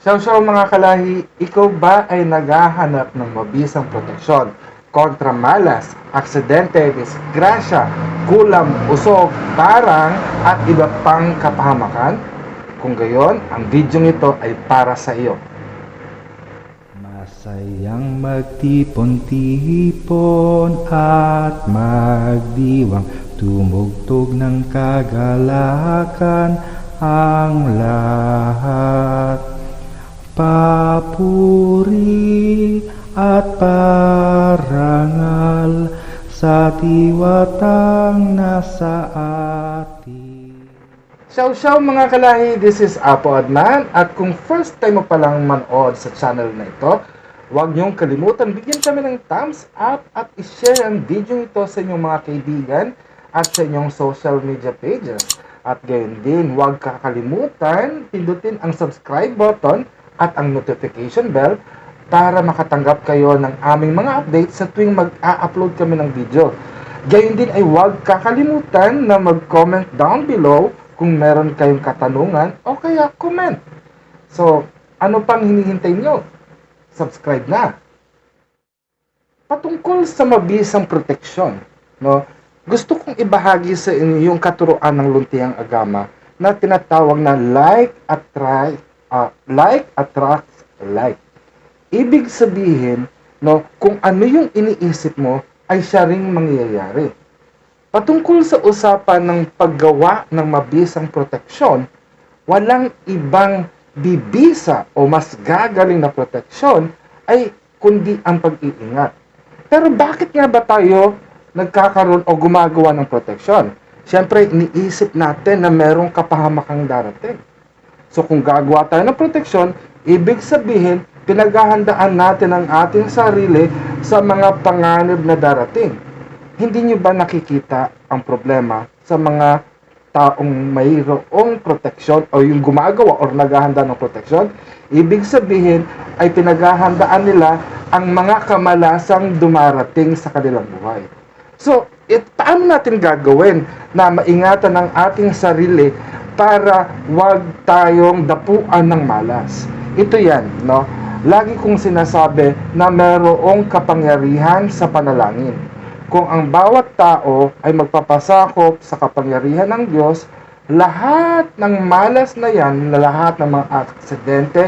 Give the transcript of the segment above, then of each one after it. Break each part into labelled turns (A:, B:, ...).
A: Siyaw-siyaw mga kalahi, ikaw ba ay naghahanap ng mabisang proteksyon kontra malas, aksidente, disgrasya, kulam, usog, parang at iba pang kapahamakan? Kung gayon, ang video ito ay para sa iyo.
B: Masayang magtipon-tipon at magdiwang Tumugtog ng kagalakan ang lahat Papuri at parangal sa diwatang nasa atin
A: Siyaw-siyaw mga kalahi, this is Apo Adnan at kung first time mo palang manood sa channel na ito, huwag niyong kalimutan bigyan kami ng thumbs up at i-share ang video ito sa inyong mga kaibigan at sa inyong social media pages. At gayon din, huwag kakalimutan pindutin ang subscribe button at ang notification bell para makatanggap kayo ng aming mga updates sa tuwing mag-a-upload kami ng video. Gayon din ay huwag kakalimutan na mag-comment down below kung meron kayong katanungan o kaya comment. So, ano pang hinihintay nyo? Subscribe na. Patungkol sa mabisang proteksyon, no? Gusto kong ibahagi sa inyo yung katuruan ng luntiang agama na tinatawag na like attract uh, like attracts like. Ibig sabihin, no, kung ano yung iniisip mo ay siya ring mangyayari. Patungkol sa usapan ng paggawa ng mabisang proteksyon, walang ibang bibisa o mas gagaling na proteksyon ay kundi ang pag-iingat. Pero bakit nga ba tayo nagkakaroon o gumagawa ng proteksyon? Siyempre, iniisip natin na merong kapahamakang darating. So kung gagawa tayo ng proteksyon, ibig sabihin, pinaghahandaan natin ang ating sarili sa mga panganib na darating. Hindi nyo ba nakikita ang problema sa mga taong mayroong proteksyon o yung gumagawa or naghahanda ng proteksyon? Ibig sabihin ay pinaghahandaan nila ang mga kamalasang dumarating sa kanilang buhay. So, it, paano natin gagawin na maingatan ang ating sarili para wag tayong dapuan ng malas? Ito yan, no? Lagi kong sinasabi na mayroong kapangyarihan sa panalangin. Kung ang bawat tao ay magpapasakop sa kapangyarihan ng Diyos, lahat ng malas na yan, lahat ng mga aksidente,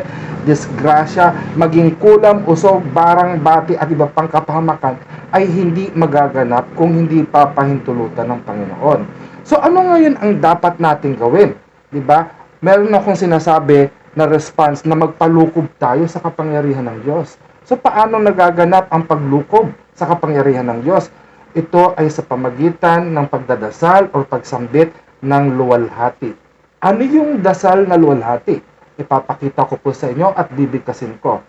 A: disgrasya, maging kulam, usog, barang, bati at iba pang kapahamakan ay hindi magaganap kung hindi papahintulutan ng Panginoon. So ano ngayon ang dapat nating gawin? 'Di ba? Meron akong sinasabi na response na magpalukob tayo sa kapangyarihan ng Diyos. So paano nagaganap ang paglukob sa kapangyarihan ng Diyos? Ito ay sa pamagitan ng pagdadasal o pagsambit ng luwalhati. Ano yung dasal na luwalhati? Ipapakita ko po sa inyo at bibigkasin ko.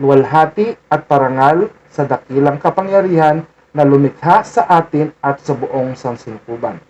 A: Luwalhati at parangal sa dakilang kapangyarihan na lumikha sa atin at sa buong sansinukuban.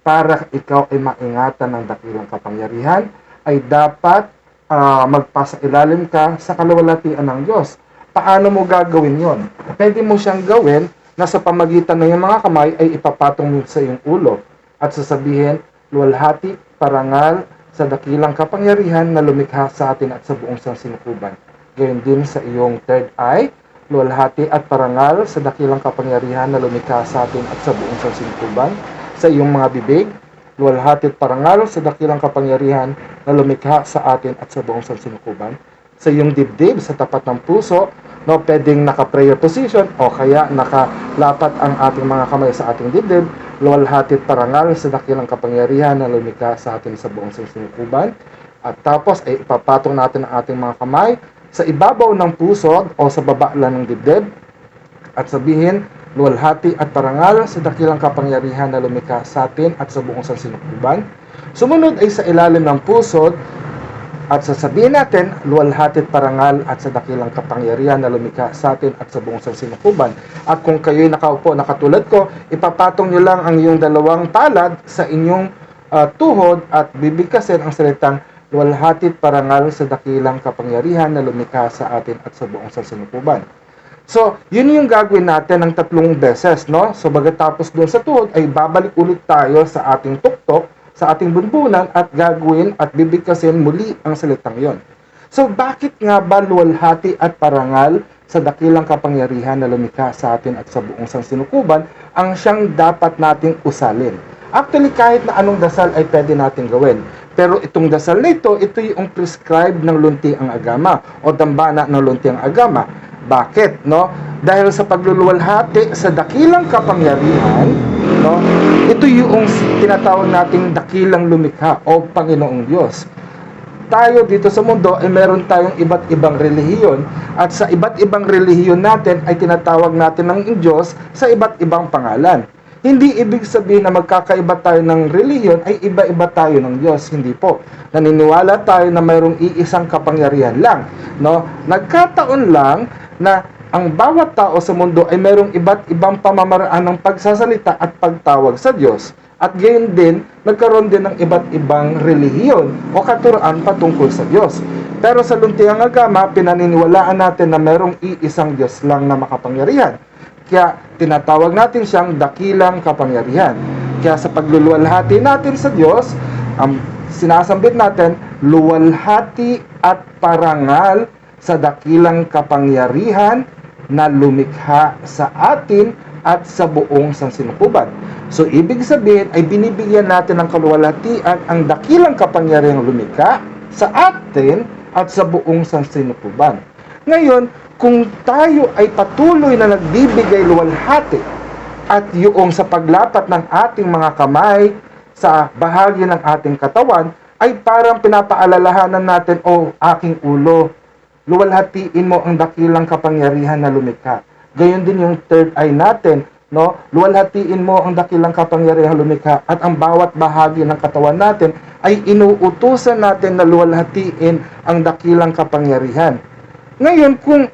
A: Para ikaw ay maingatan ng dakilang kapangyarihan, ay dapat uh, magpasailalim ka sa kaluwalhatian ng Diyos. Paano mo gagawin yon? Pwede mo siyang gawin na sa pamagitan ng iyong mga kamay ay ipapatong mo sa iyong ulo at sasabihin, luwalhati, parangal, sa dakilang kapangyarihan na lumikha sa atin at sa buong sansinukuban. Gayon din sa iyong third eye, luwalhati at parangal sa dakilang kapangyarihan na lumikha sa atin at sa buong sansinukuban. Sa iyong mga bibig, luwalhati at parangal sa dakilang kapangyarihan na lumikha sa atin at sa buong sansinukuban. Sa iyong dibdib, sa tapat ng puso, no, pwedeng naka-prayer position o kaya nakalapat ang ating mga kamay sa ating dibdib, luwalhati at parangal sa dakilang kapangyarihan na lumikha sa atin sa buong sansinukuban. At tapos ay ipapatong natin ang ating mga kamay sa ibabaw ng puso o sa baba lang ng dibdib at sabihin, luwalhati at parangal sa dakilang kapangyarihan na lumikha sa atin at sa buong sansinukuban. Sumunod ay sa ilalim ng puso at sasabihin natin, luwalhati at parangal at sa dakilang kapangyarihan na lumikha sa atin at sa buong sansinukuban. At kung kayo'y nakaupo na katulad ko, ipapatong nyo lang ang iyong dalawang palad sa inyong uh, tuhod at bibigkasin ang salitang luwalhati at parangal sa dakilang kapangyarihan na lumikha sa atin at sa buong sansinukuban. So, yun yung gagawin natin ng tatlong beses, no? So, pagkatapos doon sa tuhod, ay babalik ulit tayo sa ating tuktok, sa ating bunbunan, at gagawin at bibigkasin muli ang salitang yon. So bakit nga ba luwalhati at parangal sa dakilang kapangyarihan na lumikha sa atin at sa buong sansinukuban ang siyang dapat nating usalin? Actually, kahit na anong dasal ay pwede natin gawin. Pero itong dasal na ito, yung prescribed ng lunti ang agama o dambana ng lunti ang agama. Bakit? No? Dahil sa pagluluwalhati sa dakilang kapangyarihan, no? Ito yung tinatawag nating dakilang lumikha o Panginoong Diyos. Tayo dito sa mundo ay meron tayong iba't ibang relihiyon at sa iba't ibang relihiyon natin ay tinatawag natin ng Diyos sa iba't ibang pangalan. Hindi ibig sabihin na magkakaiba tayo ng relihiyon ay iba-iba tayo ng Diyos. Hindi po. Naniniwala tayo na mayroong iisang kapangyarihan lang. No? Nagkataon lang na ang bawat tao sa mundo ay mayroong iba't ibang pamamaraan ng pagsasalita at pagtawag sa Diyos. At gayon din, nagkaroon din ng iba't ibang relihiyon o katuroan patungkol sa Diyos. Pero sa luntiang agama, pinaniniwalaan natin na mayroong iisang Diyos lang na makapangyarihan. Kaya tinatawag natin siyang dakilang kapangyarihan. Kaya sa pagluluwalhati natin sa Diyos, ang sinasambit natin, luwalhati at parangal sa dakilang kapangyarihan na lumikha sa atin at sa buong sansinukuban. So, ibig sabihin ay binibigyan natin ng kaluwalhatian ang dakilang kapangyarihang lumikha sa atin at sa buong sansinukuban. Ngayon, kung tayo ay patuloy na nagbibigay luwalhati at yung sa paglapat ng ating mga kamay sa bahagi ng ating katawan, ay parang pinapaalalahanan natin, oh, aking ulo, luwalhatiin mo ang dakilang kapangyarihan na lumikha. Gayon din yung third eye natin, no? Luwalhatiin mo ang dakilang kapangyarihan lumikha at ang bawat bahagi ng katawan natin ay inuutusan natin na luwalhatiin ang dakilang kapangyarihan. Ngayon, kung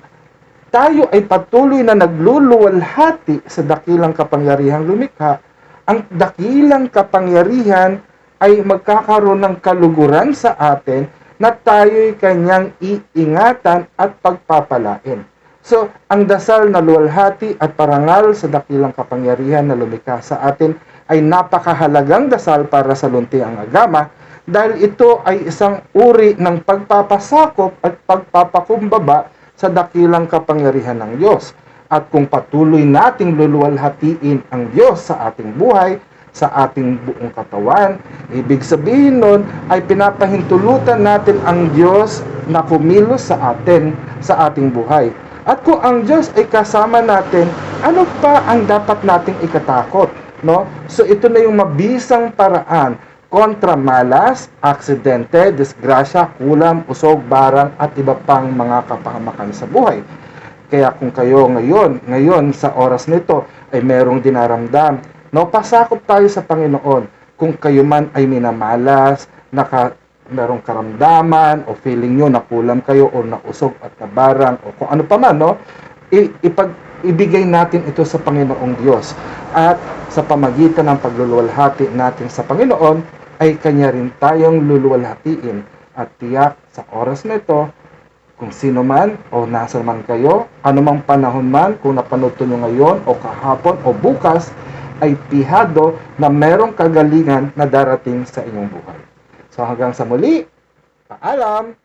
A: tayo ay patuloy na nagluluwalhati sa dakilang kapangyarihang lumikha, ang dakilang kapangyarihan ay magkakaroon ng kaluguran sa atin na tayo'y kanyang iingatan at pagpapalain. So, ang dasal na luwalhati at parangal sa dakilang kapangyarihan na lumikha sa atin ay napakahalagang dasal para sa luntiang agama dahil ito ay isang uri ng pagpapasakop at pagpapakumbaba sa dakilang kapangyarihan ng Diyos. At kung patuloy nating luluwalhatiin ang Diyos sa ating buhay, sa ating buong katawan, ibig sabihin nun ay pinapahintulutan natin ang Diyos na kumilos sa atin, sa ating buhay. At kung ang Diyos ay kasama natin, ano pa ang dapat nating ikatakot? No? So ito na yung mabisang paraan kontra malas, aksidente, disgrasya, kulam, usog, barang at iba pang mga kapahamakan sa buhay. Kaya kung kayo ngayon, ngayon sa oras nito ay merong dinaramdam, no, pasakop tayo sa Panginoon. Kung kayo man ay minamalas, naka, merong karamdaman o feeling nyo na kulam kayo o nausog at nabarang o kung ano pa man, no, i- ipag, ibigay natin ito sa Panginoong Diyos. At sa pamagitan ng pagluluwalhati natin sa Panginoon, ay kanya rin tayong luluwalhatiin at tiyak sa oras na ito, kung sino man o nasa man kayo, anumang panahon man, kung napanood nyo ngayon o kahapon o bukas, ay pihado na merong kagalingan na darating sa inyong buhay. So hanggang sa muli, paalam!